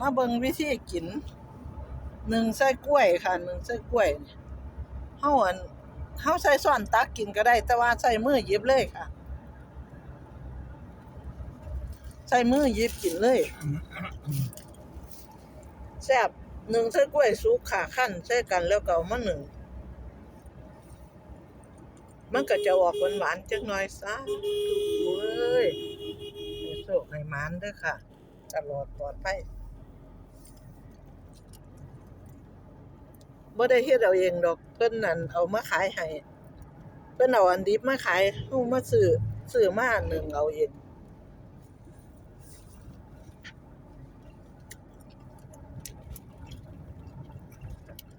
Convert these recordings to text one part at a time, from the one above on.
มาเบิ่งวิธีกินหนึ่งใส่กล้วยค่ะหนึ่งใส่กล้วยเฮาอันเฮาใส่ช้อนตักกินก็ได้ แต่ว่าใส่มือหยิบเลยค่ะ ใส่มือหยิบกินเลยแซ่บหนึ่งใส่กล้วยสุกขาขั้นใส่กันแล้วก็เอามาหนึ่งมันก็จะออกหวานๆจักหน่อยซะเว้ยโชคให้มานเด้อค่ะ ตลอดปลอดภัย บ่ได้เฮ็ดเอาเองดอกเพิ่นนั่นเอามาขายให้เพิ่นเอาอันดิบมาขายเฮามาซื้อซื้อมาหนึ่งเอาเอง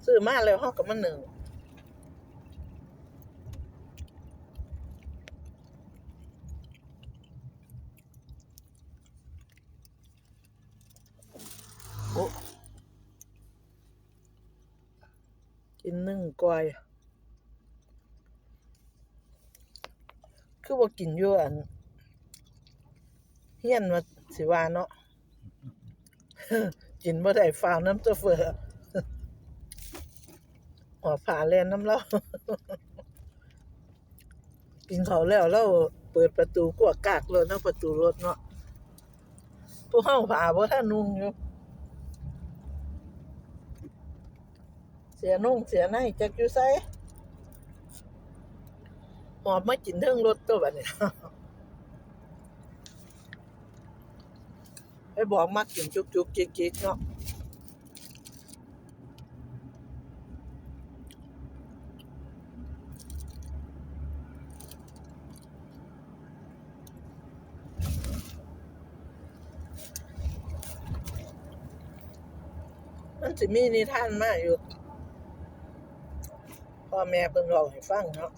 ซื้อมาแล้วเฮาก็มาหนึ่ง กินนึ่งก้อยคือว่ากินอยู่อันเฮียนว่าสิว่าเนาะ กินบ่ได้ฟ้าวน้ำตัวเฟือหัวผาแลนน้ำเรากินเขาวแล้วเราเปิดประตูกวกกากรถเนาะประตูรถเนาะผู้เฮาผาบ่ทันนุ่งอยู่ เสียนุ่งเสียในจักอยู่ไสหอบมากินเทิงรถตัวแบัดนี้ไปบอกมากินจุกๆจิกๆเนาะมันสิมีนิทานมาอยู่ พ่อแม่เพิ่นเล่าให้ฟังเนาะ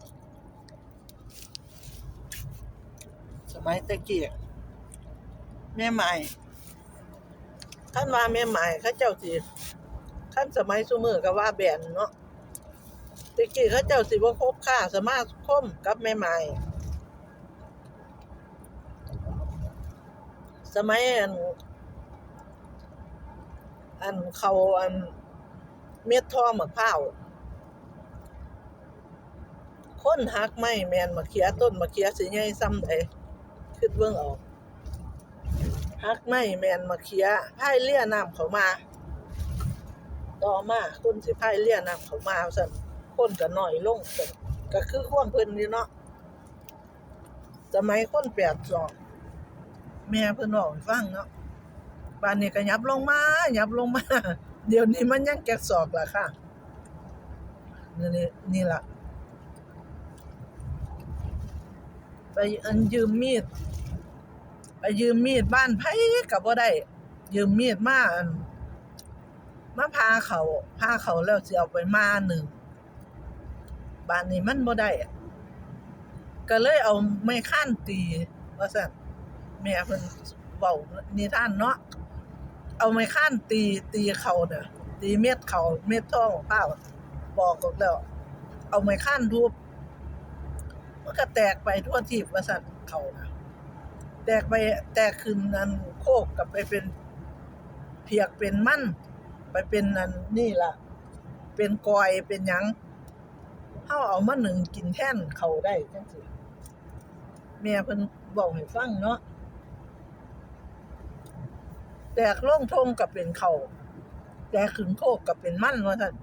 สมัยตะกี้แม่ใหม่คันว่าแม่ใหม่เขาเจ้าสิคันสมัยซุมือก็ว่าแบนเนาะตะกี้เขาเจ้าสิบ่คบค้าสมาคมกับแม่ใหม่สมัยอัน อันเขาอันเม็ดทองมะพร้าว คนหักไม้แม่นมะเขือต้นมะเขือสิใหญ่ส่ำใดคิดเบิ่งเอาหักไม้แม่นมะเขือพายเรือน้ำเขามา ต่อมาคนสิพายเรือน้ำเขามาซั่นคนก็น้อยลงซั่นก็คือควมเพิ่นนี่เนาะสมัยคนแปดศอกแม่เพิ่นเว้าให้ฟังเนาะบ้านนี้ก็ยับลงมายับลงมา เดี๋ยวนี้มันยังแกะศอกล่ะค่ะนี่นี่นี่ล่ะ ไปอันยืมมีด ไปยืมมีดบ้านไผก็บ่ได้ ยืมมีดมาอันมาพาเขาพาเขาแล้วสิเอาไปมาหนึ่งบ้านนี้มันบ่ได้ก็เลยเอาไม้ค้านตี ว่าซั่นแม่เพิ่นเว้านิท่านเนาะเอาไม้ค้านตีตีเขาเน่ะตีเม็ดเขาเม็ดทองของข้าบอกกแล้ว เอาไม้ค้านทุบ มันก็แตกไปทั่วทีบว่าซั่นเขานะแตกไปแตกขึ้นอันโคกกลับไปเป็นเพียกเป็นมั่นไปเป็นอันนี่ล่ะ เป็นกอยเป็นหยังเฮาเอามาหนึ่งกินแท่นเขาได้จังซี่แม่เพิ่นบอกให้ฟังเนาะแตกลงทงก็เป็นเขาแตกขึ้นโคกก็เป็นมั่นว่าซั่น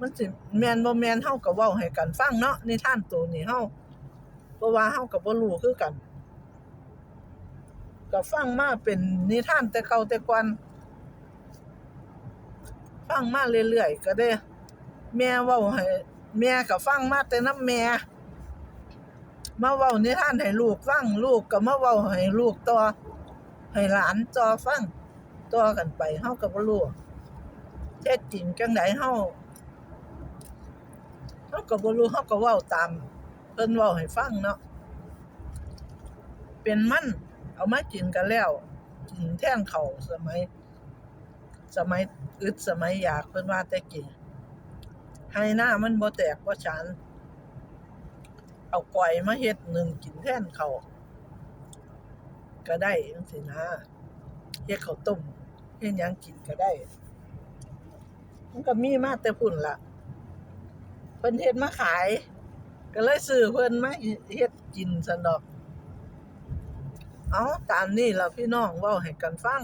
มันสิแม่นบ่แม่นเฮาก็เว้าให้กันฟังเนาะนิทานตัวนี้เฮาเพราะว่าเฮาก็บ่รู้คือกันก็ฟังมาเป็นนิทานแต่เก่าแต่ก่อนฟังมาเรื่อยๆก็ได้ แม่เว้าให้แม่ก็ฟังมาแต่น้ำแม่มาเว้านิทานให้ลูกฟังลูกก็มาเว้าให้ลูกต่อให้หลานต่อฟังต่อกันไปเฮาก็บ่รู้แท้จริงจังไดเฮาเฮา ก็บ่รู้เฮาก็เว้าตาม เพิ่นเว้าให้ฟังเนาะเป็นมันเอามากินกันแล้วกินแทนข้าสมัย สมัยอึดสมัยอยากเพิ่นว่าแต่กี้ให้หน้ามันบ่แตกบ่ฉานเอาก้อยมาเฮ็ดหนึ่งกินแท่นข้าก็ได้จังซี่นะเฮ็ดข้าวต้มเฮ็ดหยังกินก็ได้ มันก็มีมาแต่พุ่นล่ะ พิ่นเฮ็ดมาขาย ก็เลยซื้อเพิ่นมาเฮ็ดกินซั่นดอก เอาตามนี้ล่ะพี่น้องเว้าให้กันฟัง